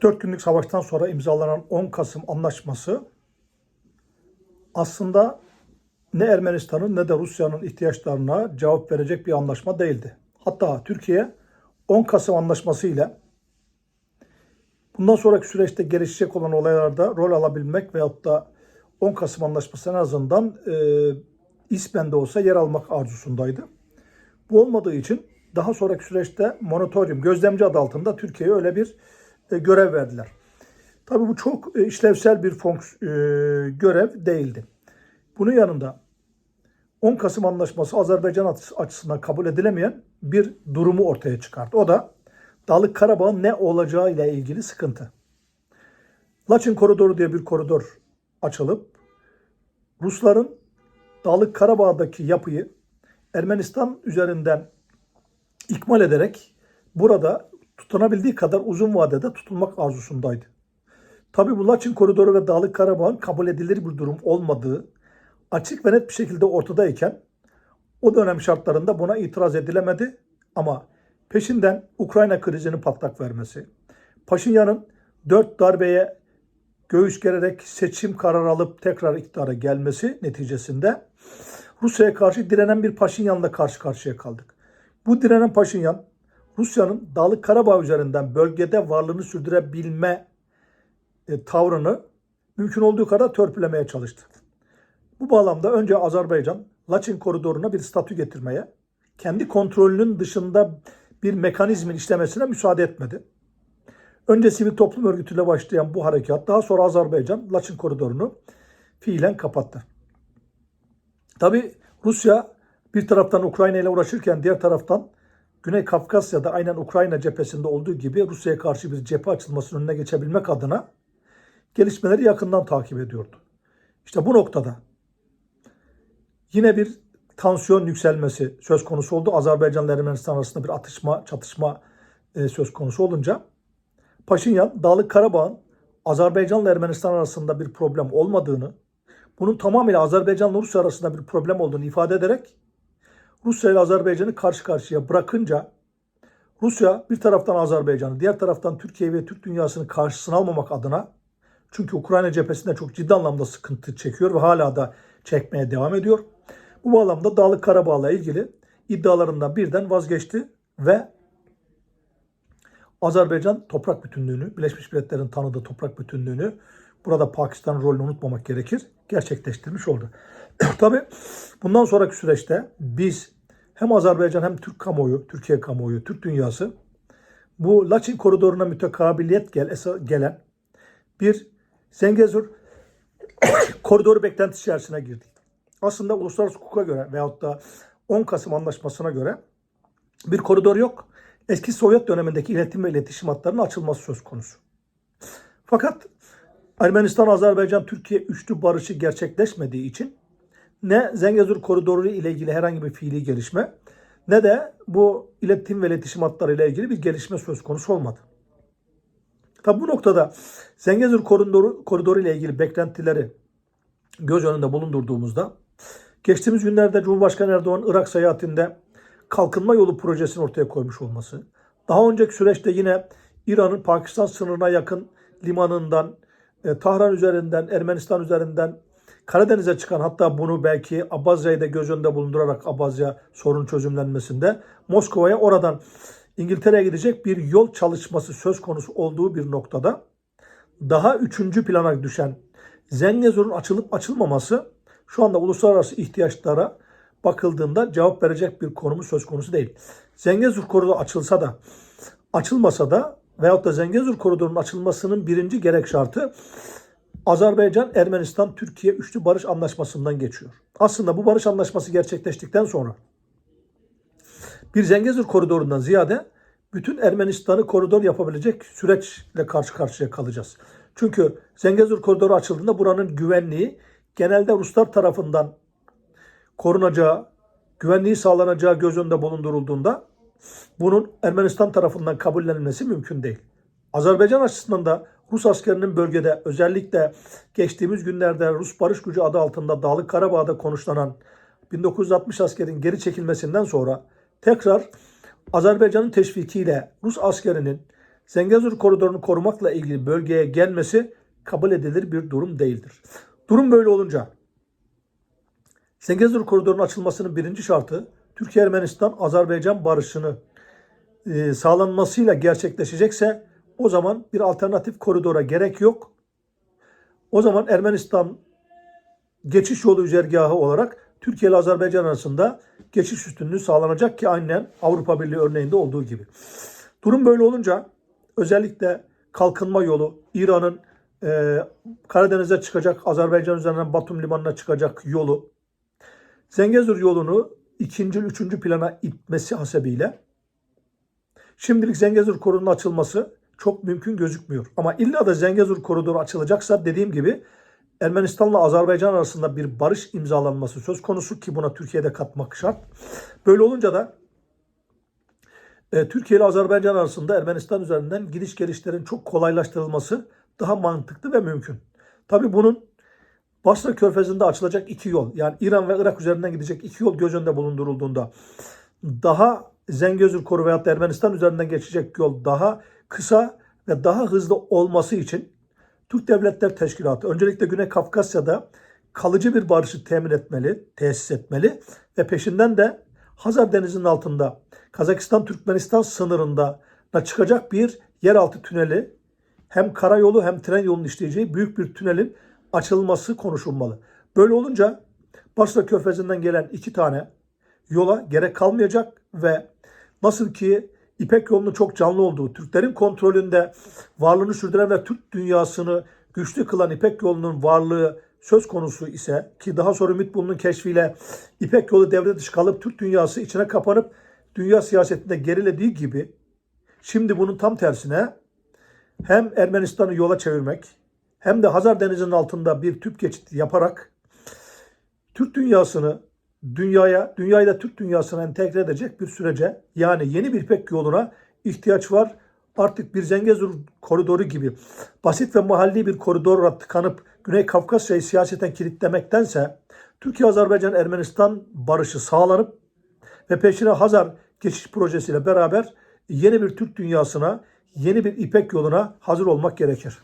44 günlük savaştan sonra imzalanan 10 Kasım Anlaşması aslında ne Ermenistan'ın ne de Rusya'nın ihtiyaçlarına cevap verecek bir anlaşma değildi. Hatta Türkiye 10 Kasım Anlaşması ile bundan sonraki süreçte gelişecek olan olaylarda rol alabilmek veyahut da 10 Kasım Anlaşması en azından e, ismen de olsa yer almak arzusundaydı. Bu olmadığı için daha sonraki süreçte monitoryum, gözlemci adı altında Türkiye'ye öyle bir görev verdiler. Tabii bu çok e, işlevsel bir fonks e, görev değildi. Bunun yanında 10 Kasım Anlaşması Azerbaycan açı- açısından kabul edilemeyen bir durumu ortaya çıkardı. O da Dağlık Karabağ'ın ne olacağı ile ilgili sıkıntı. Laçin Koridoru diye bir koridor açılıp Rusların Dağlık Karabağ'daki yapıyı Ermenistan üzerinden ikmal ederek burada tutunabildiği kadar uzun vadede tutulmak arzusundaydı. Tabi bu Laçin Koridoru ve Dağlık Karabağ'ın kabul edilir bir durum olmadığı açık ve net bir şekilde ortadayken o dönem şartlarında buna itiraz edilemedi ama peşinden Ukrayna krizinin patlak vermesi, Paşinyan'ın dört darbeye göğüs gererek seçim kararı alıp tekrar iktidara gelmesi neticesinde Rusya'ya karşı direnen bir Paşinyan'la karşı karşıya kaldık. Bu direnen Paşinyan, Rusya'nın Dağlık Karabağ üzerinden bölgede varlığını sürdürebilme e, tavrını mümkün olduğu kadar törpülemeye çalıştı. Bu bağlamda önce Azerbaycan, Laçin koridoruna bir statü getirmeye, kendi kontrolünün dışında bir mekanizmin işlemesine müsaade etmedi. Önce sivil toplum örgütüyle başlayan bu harekat daha sonra Azerbaycan Laçin koridorunu fiilen kapattı. Tabi Rusya bir taraftan Ukrayna ile uğraşırken diğer taraftan Güney Kafkasya'da aynen Ukrayna cephesinde olduğu gibi Rusya'ya karşı bir cephe açılmasının önüne geçebilmek adına gelişmeleri yakından takip ediyordu. İşte bu noktada yine bir tansiyon yükselmesi söz konusu oldu. Azerbaycan ile Ermenistan arasında bir atışma, çatışma e, söz konusu olunca Paşinyan Dağlık Karabağ'ın Azerbaycan ile Ermenistan arasında bir problem olmadığını, bunun tamamıyla Azerbaycan ile Rusya arasında bir problem olduğunu ifade ederek Rusya ile Azerbaycan'ı karşı karşıya bırakınca Rusya bir taraftan Azerbaycan'ı, diğer taraftan Türkiye ve Türk dünyasını karşısına almamak adına çünkü Ukrayna cephesinde çok ciddi anlamda sıkıntı çekiyor ve hala da çekmeye devam ediyor. Bu bağlamda Dağlık Karabağ'la ilgili iddialarından birden vazgeçti ve Azerbaycan toprak bütünlüğünü, Birleşmiş Milletler'in tanıdığı toprak bütünlüğünü burada Pakistan rolünü unutmamak gerekir, gerçekleştirmiş oldu. Tabii bundan sonraki süreçte biz hem Azerbaycan hem Türk kamuoyu, Türkiye kamuoyu, Türk dünyası bu Laçin koridoruna mütekabiliyet gel, gelen bir Zengezur koridoru beklentisi içerisine girdik. Aslında uluslararası hukuka göre veyahut da 10 Kasım Anlaşması'na göre bir koridor yok. Eski Sovyet dönemindeki iletim ve iletişim hatlarının açılması söz konusu. Fakat Ermenistan, Azerbaycan, Türkiye üçlü barışı gerçekleşmediği için ne Zengezur koridoru ile ilgili herhangi bir fiili gelişme ne de bu iletim ve iletişim hatları ile ilgili bir gelişme söz konusu olmadı. Tabi bu noktada Zengezur koridoru, koridoru ile ilgili beklentileri göz önünde bulundurduğumuzda geçtiğimiz günlerde Cumhurbaşkanı Erdoğan Irak seyahatinde kalkınma yolu projesini ortaya koymuş olması, daha önceki süreçte yine İran'ın Pakistan sınırına yakın limanından, e, Tahran üzerinden, Ermenistan üzerinden Karadeniz'e çıkan hatta bunu belki Abazya'yı da göz önünde bulundurarak Abazya sorun çözümlenmesinde Moskova'ya oradan İngiltere'ye gidecek bir yol çalışması söz konusu olduğu bir noktada daha üçüncü plana düşen Zengezur'un açılıp açılmaması şu anda uluslararası ihtiyaçlara bakıldığında cevap verecek bir konumu söz konusu değil. Zengezur koridoru açılsa da açılmasa da veyahut da Zengezur koridorunun açılmasının birinci gerek şartı Azerbaycan, Ermenistan, Türkiye üçlü barış anlaşmasından geçiyor. Aslında bu barış anlaşması gerçekleştikten sonra bir Zengezur koridorundan ziyade bütün Ermenistan'ı koridor yapabilecek süreçle karşı karşıya kalacağız. Çünkü Zengezur koridoru açıldığında buranın güvenliği genelde Ruslar tarafından korunacağı, güvenliği sağlanacağı göz önünde bulundurulduğunda bunun Ermenistan tarafından kabullenilmesi mümkün değil. Azerbaycan açısından da Rus askerinin bölgede özellikle geçtiğimiz günlerde Rus Barış Gücü adı altında Dağlık Karabağ'da konuşlanan 1960 askerin geri çekilmesinden sonra tekrar Azerbaycan'ın teşvikiyle Rus askerinin Zengezur koridorunu korumakla ilgili bölgeye gelmesi kabul edilir bir durum değildir. Durum böyle olunca Zengezur koridorunun açılmasının birinci şartı Türkiye-Ermenistan-Azerbaycan barışını e, sağlanmasıyla gerçekleşecekse o zaman bir alternatif koridora gerek yok. O zaman Ermenistan geçiş yolu üzergahı olarak Türkiye ile Azerbaycan arasında geçiş üstünlüğü sağlanacak ki aynen Avrupa Birliği örneğinde olduğu gibi. Durum böyle olunca özellikle kalkınma yolu, İran'ın e, Karadeniz'e çıkacak, Azerbaycan üzerinden Batum limanına çıkacak yolu, Zengezur yolunu ikinci, üçüncü plana itmesi hasebiyle şimdilik Zengezur koridorunun açılması çok mümkün gözükmüyor. Ama illa da Zengezur koridoru açılacaksa dediğim gibi Ermenistan'la Azerbaycan arasında bir barış imzalanması söz konusu ki buna Türkiye'de katmak şart. Böyle olunca da e, Türkiye ile Azerbaycan arasında Ermenistan üzerinden gidiş gelişlerin çok kolaylaştırılması daha mantıklı ve mümkün. Tabii bunun Basra Körfezi'nde açılacak iki yol yani İran ve Irak üzerinden gidecek iki yol göz önünde bulundurulduğunda daha Zengezur koru da Ermenistan üzerinden geçecek yol daha kısa ve daha hızlı olması için Türk Devletler Teşkilatı öncelikle Güney Kafkasya'da kalıcı bir barışı temin etmeli, tesis etmeli ve peşinden de Hazar Denizi'nin altında Kazakistan-Türkmenistan sınırında çıkacak bir yeraltı tüneli hem karayolu hem tren yolunun işleyeceği büyük bir tünelin açılması konuşulmalı. Böyle olunca Basra Körfezi'nden gelen iki tane yola gerek kalmayacak ve nasıl ki İpek yolunun çok canlı olduğu, Türklerin kontrolünde varlığını sürdüren ve Türk dünyasını güçlü kılan İpek yolunun varlığı söz konusu ise ki daha sonra Ümit Bulu'nun keşfiyle İpek yolu devre dışı kalıp Türk dünyası içine kapanıp dünya siyasetinde gerilediği gibi şimdi bunun tam tersine hem Ermenistan'ı yola çevirmek hem de Hazar Denizi'nin altında bir tüp geçidi yaparak Türk dünyasını dünyaya, dünyayı da Türk dünyasına entegre edecek bir sürece yani yeni bir İpek yoluna ihtiyaç var. Artık bir Zengezur koridoru gibi basit ve mahalli bir koridorla tıkanıp Güney Kafkasya'yı siyaseten kilitlemektense Türkiye-Azerbaycan-Ermenistan barışı sağlanıp ve peşine Hazar geçiş projesiyle beraber yeni bir Türk dünyasına, yeni bir İpek yoluna hazır olmak gerekir.